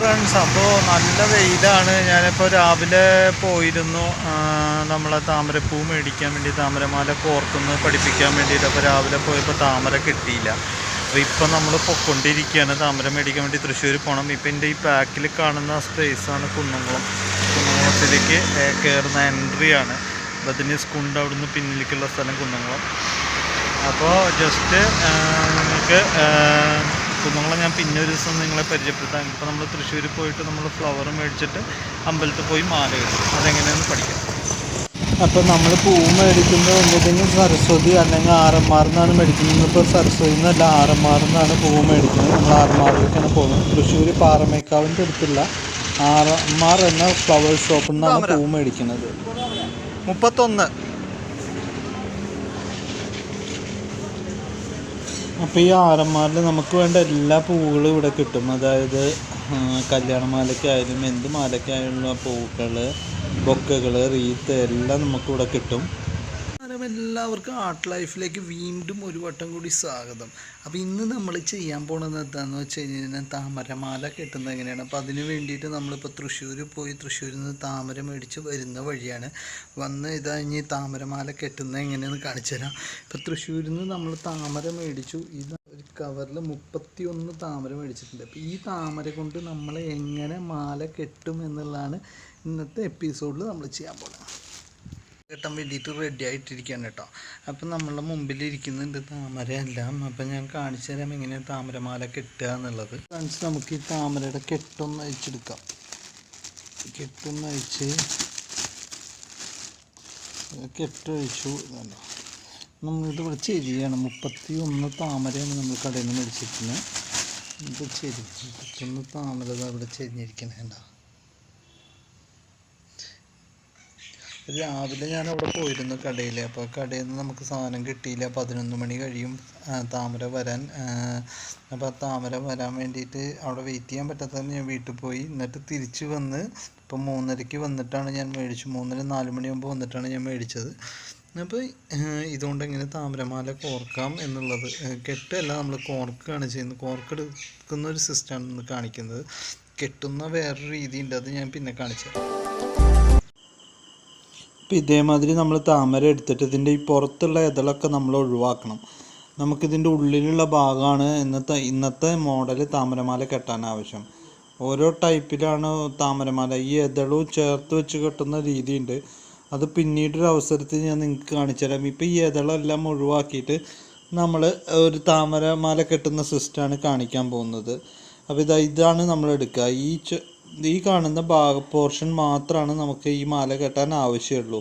Friends അപ്പോൾ നല്ല വെയിലാണ്. ഞാനിപ്പോൾ രാവിലെ പോയിരുന്നു. നമ്മളെ താമരപ്പൂ മേടിക്കാൻ വേണ്ടി താമരമാല കോർത്തുനിന്ന് പഠിപ്പിക്കാൻ വേണ്ടിയിട്ട് അപ്പോൾ രാവിലെ പോയപ്പോൾ താമര കിട്ടിയില്ല. അപ്പോൾ ഇപ്പം നമ്മൾ പൊക്കൊണ്ടിരിക്കുകയാണ് താമര മേടിക്കാൻ വേണ്ടി തൃശ്ശൂർ പോകണം ഇപ്പം എന്റെ ഈ പാക്കിൽ കാണുന്ന സ്പേസാണ് കുന്നംകുളം. കുന്നംകുളത്തിലേക്ക് കയറുന്ന കയറുന്ന എൻട്രി ആണ്. സ്കുണ്ട് അവിടുന്ന് പിന്നിലേക്കുള്ള സ്ഥലം കുന്നംകുളം. അപ്പോൾ ജസ്റ്റ് നിങ്ങൾക്ക് കുന്നംകുളം ഞാൻ പിന്നെ ഒരു ദിവസം നിങ്ങളെ പരിചയപ്പെടുത്താം. ഇപ്പോൾ നമ്മൾ തൃശ്ശൂർ പോയിട്ട് നമ്മൾ ഫ്ലവർ മേടിച്ചിട്ട് അമ്പലത്തിൽ പോയി മാല ഇടും. അതെങ്ങനെയാണെന്ന് പഠിക്കാം. അപ്പോൾ നമ്മൾ പൂ മേടിക്കുന്നത് എന്തെങ്കിലും സരസ്വതി അല്ലെങ്കിൽ ആറന്മാറിന്നാണ് മേടിക്കുന്നത്. ഇപ്പോൾ സരസ്വതി എന്നല്ല ആറന്മാറിന്നാണ് പൂ മേടിക്കുന്നത്. നമ്മൾ ആറന്മാറിലേക്കാണ് പോകുന്നത്. തൃശ്ശൂർ പാറമേക്കാവിന്റെ അടുത്തുള്ള ആറന്മാർ എന്ന ഫ്ലവർ ഷോപ്പിൽ നിന്നാണ് പൂ മേടിക്കുന്നത്. മുപ്പത്തൊന്ന്. അപ്പോൾ ഈ ആറന്മാരിൽ നമുക്ക് വേണ്ട എല്ലാ പൂവുകളും ഇവിടെ കിട്ടും. അതായത് കല്യാണമാലയ്ക്കായാലും എന്ത് മാലയ്ക്കായാലും പൂക്കൾ ബൊക്കകൾ റീത്ത് എല്ലാം നമുക്ക് ഇവിടെ കിട്ടും. എല്ലാവർക്കും ആർട്ട് ലൈഫിലേക്ക് വീണ്ടും ഒരു വട്ടം കൂടി സ്വാഗതം. അപ്പോൾ ഇന്ന് നമ്മൾ ചെയ്യാൻ പോകുന്നത് എന്താണെന്ന് വെച്ച് കഴിഞ്ഞാൽ താമരമാല കെട്ടുന്നത് എങ്ങനെയാണ്? അപ്പോൾ അതിന് വേണ്ടിയിട്ട് നമ്മളിപ്പോൾ തൃശ്ശൂർ പോയി തൃശ്ശൂരിൽ നിന്ന് താമര മേടിച്ച് വരുന്ന വഴിയാണ്. വന്ന് ഇതാ ഇനി താമരമാല കെട്ടുന്നത് എങ്ങനെയാണെന്ന് കാണിച്ചു തരാം. ഇപ്പോൾ തൃശ്ശൂരിൽ നിന്ന് നമ്മൾ താമര മേടിച്ചു. ഇത് ഒരു കവറിൽ മുപ്പത്തി ഒന്ന് താമര മേടിച്ചിട്ടുണ്ട്. അപ്പോൾ ഈ താമര കൊണ്ട് നമ്മൾ എങ്ങനെ മാല കെട്ടും എന്നുള്ളതാണ് ഇന്നത്തെ എപ്പിസോഡിൽ നമ്മൾ ചെയ്യാൻ പോകുന്നത് കെട്ടാൻ വേണ്ടിയിട്ട് റെഡി ആയിട്ടിരിക്കുകയാണ് കേട്ടോ. അപ്പം നമ്മളുടെ മുമ്പിൽ ഇരിക്കുന്നുണ്ട് താമര. എല്ലാം അപ്പം ഞാൻ കാണിച്ചു തരാം എങ്ങനെയാണ് താമരമാല കെട്ടുക എന്നുള്ളത്. ഫ്രണ്ട്സ് നമുക്ക് ഈ താമരയുടെ കെട്ടൊന്ന് അയച്ചെടുക്കാം കെട്ടൊന്ന് അയച്ച് കെട്ടഴിച്ചു നമ്മളിത് ഇവിടെ ചെരിയാണ്. മുപ്പത്തി ഒന്ന് താമരയാണ് നമ്മൾ കടയിൽ നിന്ന് മേടിച്ചിരിക്കുന്നത്. ഇത് ചെരി മുപ്പത്തൊന്ന് താമര അവിടെ ചെരിഞ്ഞിരിക്കുന്നത് രാവിലെ ഞാൻ അവിടെ പോയിരുന്നു കടയിൽ അപ്പോൾ കടയിൽ നിന്ന് നമുക്ക് സാധനം കിട്ടിയില്ല. പതിനൊന്ന് മണി കഴിയും താമര വരാൻ. അപ്പോൾ താമര വരാൻ വേണ്ടിയിട്ട് അവിടെ വെയിറ്റ് ചെയ്യാൻ പറ്റാത്തത് ഞാൻ വീട്ടിൽ പോയി. എന്നിട്ട് തിരിച്ച് വന്ന് ഇപ്പം മൂന്നരയ്ക്ക് വന്നിട്ടാണ് ഞാൻ മേടിച്ചു മൂന്നര നാല് മണിയാകുമ്പോൾ വന്നിട്ടാണ് ഞാൻ മേടിച്ചത്. അപ്പോൾ ഇതുകൊണ്ട് എങ്ങനെ താമരമാല കോർക്കാം എന്നുള്ളത് കെട്ടല്ല നമ്മൾ കോർക്കുകയാണ് ചെയ്യുന്നത്. കോർക്കെടുക്കുന്ന ഒരു സിസ്റ്റമാണ് കാണിക്കുന്നത്. കെട്ടുന്ന വേറൊരു രീതിയുണ്ട്. അത് ഞാൻ പിന്നെ കാണിച്ചു ഇപ്പം ഇതേമാതിരി നമ്മൾ താമര എടുത്തിട്ട് ഇതിന്റെ ഈ പുറത്തുള്ള ഇതളൊക്കെ നമ്മൾ ഒഴിവാക്കണം. നമുക്കിതിന്റെ ഉള്ളിലുള്ള ഭാഗമാണ് ഇന്നത്തെ ഇന്നത്തെ മോഡൽ താമരമാല കെട്ടാൻ ആവശ്യം. ഓരോ ടൈപ്പിലാണ് താമരമാല. ഈ ഇതളും ചേർത്ത് വെച്ച് കെട്ടുന്ന രീതിയുണ്ട്. അത് പിന്നീടൊരു അവസരത്തിൽ ഞാൻ നിങ്ങൾക്ക് കാണിച്ചു തരാം. ഇപ്പം ഈ ഇതളെല്ലാം ഒഴിവാക്കിയിട്ട് നമ്മൾ ഒരു താമരമാല കെട്ടുന്ന സിസ്റ്റമാണ് കാണിക്കാൻ പോകുന്നത്. അപ്പോൾ ഇതാ ഇതാണ് നമ്മൾ എടുക്കുക. ഈ ഈ കാണുന്ന ഭാഗ പോർഷൻ മാത്രമാണ് നമുക്ക് ഈ മാല കെട്ടാൻ ആവശ്യമുള്ളൂ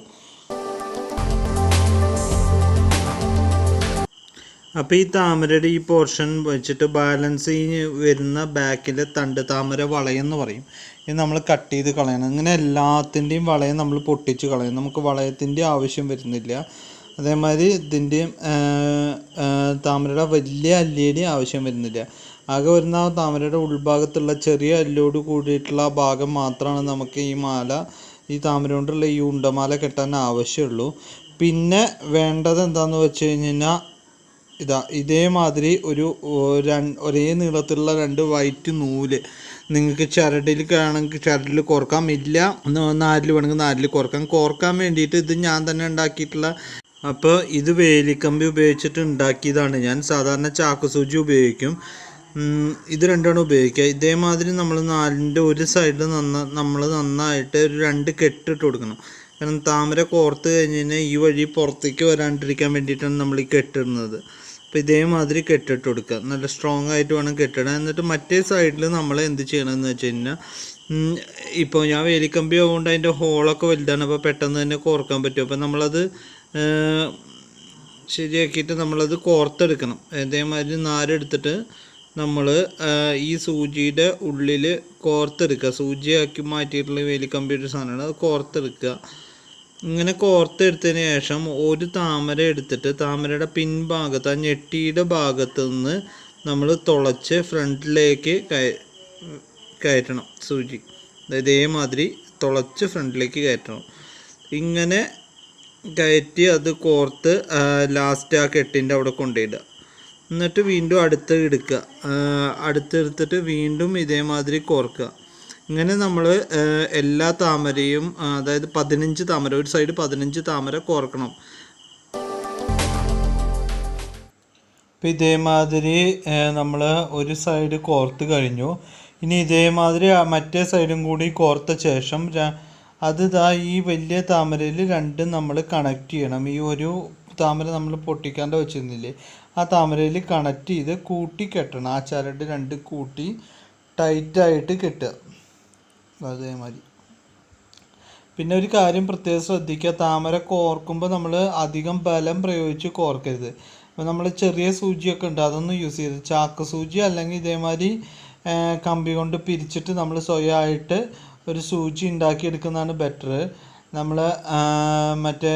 അപ്പോൾ ഈ താമരയുടെ ഈ പോർഷൻ വെച്ചിട്ട് ബാലൻസ് ഈ വരുന്ന ബാക്കിലെ തണ്ട് താമര വളയെന്ന് പറയും. ഇത് നമ്മൾ കട്ട് ചെയ്ത് കളയണം. ഇങ്ങനെ എല്ലാത്തിന്റെയും വളയം നമ്മൾ പൊട്ടിച്ച് കളയും. നമുക്ക് വളയത്തിന്റെ ആവശ്യം വരുന്നില്ല. അതേമാതിരി ഇതിന്റെയും താമരയുടെ വലിയ അല്ലിയുടെയും ആവശ്യം വരുന്നില്ല. ആകെ വരുന്ന താമരയുടെ ഉൾഭാഗത്തുള്ള ചെറിയ അല്ലോട് കൂടിയിട്ടുള്ള ഭാഗം മാത്രമാണ് നമുക്ക് ഈ മാല ഈ താമര കൊണ്ടുള്ള ഈ ഉണ്ടമാല കെട്ടാൻ ആവശ്യമുള്ളൂ. പിന്നെ വേണ്ടത് എന്താന്ന് വെച്ച് കഴിഞ്ഞാൽ ഇതാ ഇതേമാതിരി ഒരു ഒരേ നീളത്തിലുള്ള രണ്ട് വൈറ്റ് നൂൽ നിങ്ങൾക്ക് ചരടിൽ കാണെങ്കിൽ ചരടിൽ കോർക്കാം ഇല്ല. നാലിൽ വേണമെങ്കിൽ നാലിൽ കോർക്കാം. കോർക്കാൻ വേണ്ടിയിട്ട് ഇത് ഞാൻ തന്നെ ഉണ്ടാക്കിയിട്ടുള്ള അപ്പോൾ ഇത് വേലിക്കമ്പി ഉപയോഗിച്ചിട്ട് ഉണ്ടാക്കിയതാണ്. ഞാൻ സാധാരണ ചാക്കുസൂചി ഉപയോഗിക്കും. ഇത് രണ്ടാണ് ഉപയോഗിക്കുക. ഇതേമാതിരി നമ്മൾ നാലിന്റെ ഒരു സൈഡിൽ നന്ന നമ്മൾ നന്നായിട്ട് ഒരു രണ്ട് കെട്ടിട്ട് കൊടുക്കണം. കാരണം താമര കോർത്ത് കഴിഞ്ഞ് കഴിഞ്ഞാൽ ഈ വഴി പുറത്തേക്ക് വരാണ്ടിരിക്കാൻ വേണ്ടിയിട്ടാണ് നമ്മൾ ഈ കെട്ടിടുന്നത്. അപ്പോൾ ഇതേമാതിരി കെട്ടിട്ട് കൊടുക്കുക. നല്ല സ്ട്രോങ് ആയിട്ട് വേണം കെട്ടിടാൻ. എന്നിട്ട് മറ്റേ സൈഡിൽ നമ്മൾ എന്ത് ചെയ്യണമെന്ന് വെച്ച് കഴിഞ്ഞാൽ ഇപ്പോൾ ഞാൻ വേലിക്കമ്പി ആവുകൊണ്ട് അതിന്റെ ഹോളൊക്കെ വലുതാണ്. അപ്പോൾ പെട്ടെന്ന് തന്നെ കോർക്കാൻ പറ്റും. അപ്പോൾ നമ്മളത് ശരിയാക്കിയിട്ട് നമ്മളത് കോർത്തെടുക്കണം. ഇതേമാതിരി നാരെടുത്തിട്ട് നമ്മൾ ഈ സൂചിയുടെ ഉള്ളിൽ കോർത്തെടുക്കുക. സൂചിയാക്കി മാറ്റിയിട്ടുള്ള വലിയ കമ്പ്യൂട്ടർ സാധനമാണ്. അത് കോർത്തെടുക്കുക. ഇങ്ങനെ കോർത്തെടുത്തതിന് ശേഷം ഒരു താമര എടുത്തിട്ട് താമരയുടെ പിൻഭാഗത്ത് ആ ഞെട്ടിയുടെ ഭാഗത്ത് നിന്ന് നമ്മൾ തുളച്ച് ഫ്രണ്ടിലേക്ക് കയ കയറ്റണം സൂചി. ഇതേമാതിരി തുളച്ച് ഫ്രണ്ടിലേക്ക് കയറ്റണം. ഇങ്ങനെ കയറ്റി അത് കോർത്ത് ലാസ്റ്റ് ആ കെട്ടിന്റെ അവിടെ കൊണ്ടുപോയിടുക എന്നിട്ട് വീണ്ടും അടുത്ത് എടുക്കുക. അടുത്തെടുത്തിട്ട് വീണ്ടും ഇതേമാതിരി കോർക്കുക. ഇങ്ങനെ നമ്മൾ എല്ലാ താമരയും അതായത് പതിനഞ്ച് താമര ഒരു സൈഡ് പതിനഞ്ച് താമര കോർക്കണം. ഇപ്പം ഇതേമാതിരി നമ്മൾ ഒരു സൈഡ് കോർത്ത് കഴിഞ്ഞു. ഇനി ഇതേമാതിരി മറ്റേ സൈഡും കൂടി കോർത്ത ശേഷം അത് ഈ വലിയ താമരയിൽ രണ്ടും നമ്മൾ കണക്ട് ചെയ്യണം. ഈ ഒരു താമര നമ്മൾ പൊട്ടിക്കാണ്ട് വെച്ചിരുന്നില്ലേ? ആ താമരയിൽ കണക്ട് ചെയ്ത് കൂട്ടി കെട്ടണം. ആ ചരട് രണ്ട് കൂട്ടി ടൈറ്റായിട്ട് കെട്ടുക. അതേമാതിരി. പിന്നെ ഒരു കാര്യം പ്രത്യേകം ശ്രദ്ധിക്കുക. താമര കോർക്കുമ്പോൾ നമ്മൾ അധികം ബലം പ്രയോഗിച്ച് കോർക്കരുത്. അപ്പോൾ നമ്മൾ ചെറിയ സൂചിയൊക്കെ ഉണ്ട് അതൊന്നും യൂസ് ചെയ്ത് ചാക്ക് സൂചി അല്ലെങ്കിൽ ഇതേമാതിരി കമ്പി കൊണ്ട് പിരിച്ചിട്ട് നമ്മൾ സ്വയമായിട്ട് ഒരു സൂചി ഉണ്ടാക്കിയെടുക്കുന്നതാണ് ബെറ്റർ നമ്മൾ മറ്റേ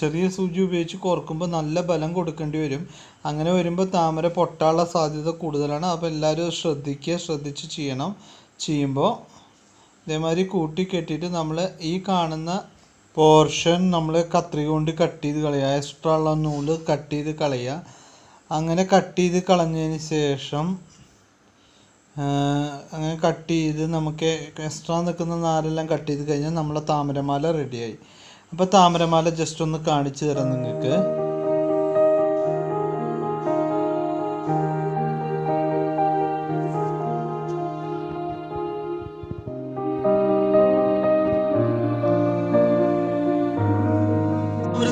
ചെറിയ സൂചി ഉപയോഗിച്ച് കോർക്കുമ്പോൾ നല്ല ബലം കൊടുക്കേണ്ടി വരും. അങ്ങനെ വരുമ്പോൾ താമര പൊട്ടാനുള്ള സാധ്യത കൂടുതലാണ്. അപ്പോൾ എല്ലാവരും ശ്രദ്ധിക്കുക ശ്രദ്ധിച്ച് ചെയ്യണം. ചെയ്യുമ്പോൾ ഇതേമാതിരി കൂട്ടി കെട്ടിയിട്ട് നമ്മൾ ഈ കാണുന്ന പോർഷൻ നമ്മൾ കത്രിക കൊണ്ട് കട്ട് ചെയ്ത് കളയുക. എക്സ്ട്രാ ഉള്ള നൂൽ കട്ട് ചെയ്ത് കളയുക. അങ്ങനെ കട്ട് ചെയ്ത് കളഞ്ഞതിന് ശേഷം അങ്ങനെ കട്ട് ചെയ്ത് നമുക്ക് എക്സ്ട്രാ നിൽക്കുന്ന നാരെല്ലാം കട്ട് ചെയ്ത് കഴിഞ്ഞാൽ നമ്മളെ താമരമാല റെഡിയായി അപ്പോൾ താമരമാല ജസ്റ്റ് ഒന്ന് കാണിച്ചു തരാം നിങ്ങൾക്ക്.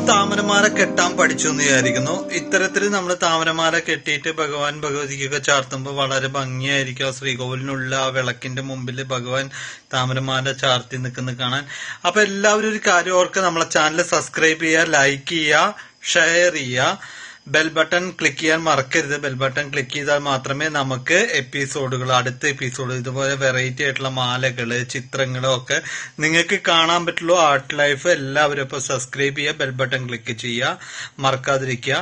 താമരമാല കെട്ടാൻ പഠിച്ചു എന്ന് വിചാരിക്കുന്നു. ഇത്തരത്തിൽ നമ്മൾ താമരമാല കെട്ടിയിട്ട് ഭഗവാൻ ഭഗവതിക്കൊക്കെ ചാർത്തുമ്പോൾ വളരെ ഭംഗിയായിരിക്കും ആ ശ്രീകോവിലിനുള്ള ആ വിളക്കിന്റെ മുമ്പിൽ ഭഗവാൻ താമരമാല ചാർത്തി നിൽക്കുന്ന കാണാൻ. അപ്പൊ എല്ലാവരും ഒരു കാര്യം ഓർക്ക് നമ്മളെ ചാനൽ സബ്സ്ക്രൈബ് ചെയ്യുക ലൈക്ക് ചെയ്യുക ഷെയർ ചെയ്യുക. ബെൽ ബട്ടൺ ക്ലിക്ക് ചെയ്യാൻ മറക്കരുത്. ബെൽ ബട്ടൺ ക്ലിക്ക് ചെയ്താൽ മാത്രമേ നമുക്ക് എപ്പിസോഡുകൾ അടുത്ത എപ്പിസോഡ് ഇതുപോലെ വെറൈറ്റി ആയിട്ടുള്ള മാലകൾ ചിത്രങ്ങളും ഒക്കെ നിങ്ങൾക്ക് കാണാൻ പറ്റുള്ളൂ. ആർട്ട് ലൈഫ് എല്ലാവരും ഇപ്പോൾ സബ്സ്ക്രൈബ് ചെയ്യുക ബെൽ ബട്ടൺ ക്ലിക്ക് ചെയ്യുക മറക്കാതിരിക്കുക.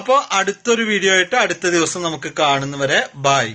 അപ്പോൾ അടുത്തൊരു വീഡിയോ ആയിട്ട് അടുത്ത ദിവസം നമുക്ക് കാണുന്നവരെ ബൈ